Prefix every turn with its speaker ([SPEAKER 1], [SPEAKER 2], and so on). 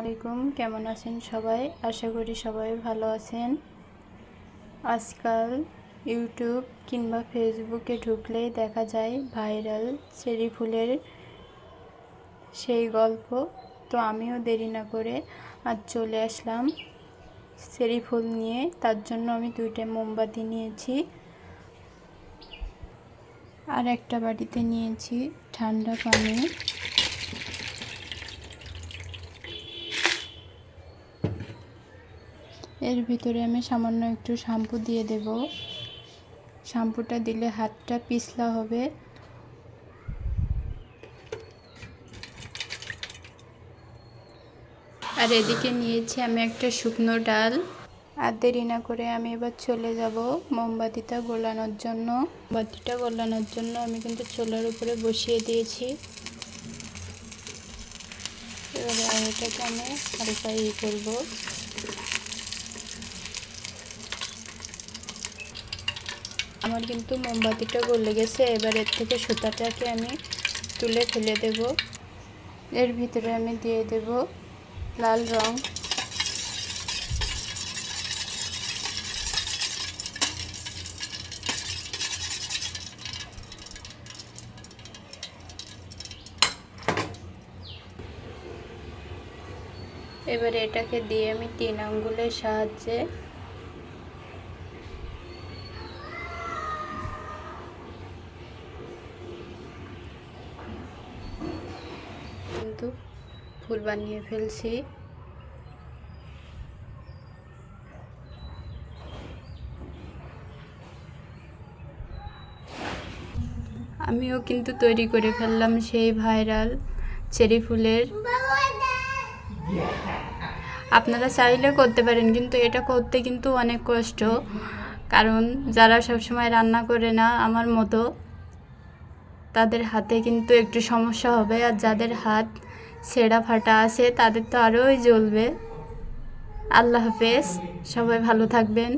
[SPEAKER 1] আলাইকুম, কেমন আছেন সবাই? আশা করি সবাই ভালো আছেন। আজকাল ইউটিউব কিংবা ফেসবুকে ঢুকলেই দেখা যায় ভাইরাল চেরি ফুলের সেই গল্প। তো আমিও দেরি না করে আজ চলে আসলাম চেরি ফুল নিয়ে। তার জন্য আমি দুইটা মোমবাতি নিয়েছি আর একটা বাড়িতে নিয়েছি ঠান্ডা পানি। এর ভিতরে আমি সামান্য একটু শ্যাম্পু দিয়ে দেব। শ্যাম্পুটা দিলে হাতটা পিছলা হবে। আর এদিকে নিয়েছি আমি একটা শুকনো ডাল। আর দেরি না করে আমি এবার চলে যাব মোমবাতিটা গোলানোর জন্য। মোমবাতিটা গোলানোর জন্য আমি কিন্তু চোলার উপরে বসিয়ে দিয়েছি। এবারে এটাকে আমি হালকা ইয়ে করব। আমার কিন্তু মোমবাতিটা গলে গেছে, এবার এর থেকে সুতাটাকে আমি তুলে ফেলে দেব। এর ভিতরে আমি দিয়ে দেব লাল রং। এবারে এটাকে দিয়ে আমি তিন আঙ্গুলের সাহায্যে কিন্তু ফুল বানিয়ে ফেলছি। আমিও কিন্তু তৈরি করে ফেললাম সেই ভাইরাল চেরি ফুলের। আপনারা চাইলে করতে পারেন, কিন্তু এটা করতে কিন্তু অনেক কষ্ট। কারণ যারা সবসময় রান্না করে না, আমার মতো, তাদের হাতে কিন্তু একটু সমস্যা হবে। আর যাদের হাত ছেঁড়া ফাটা আছে তাদের তো আরোই জ্বলবে। আল্লাহ হাফেজ সবাই ভালো থাকবেন।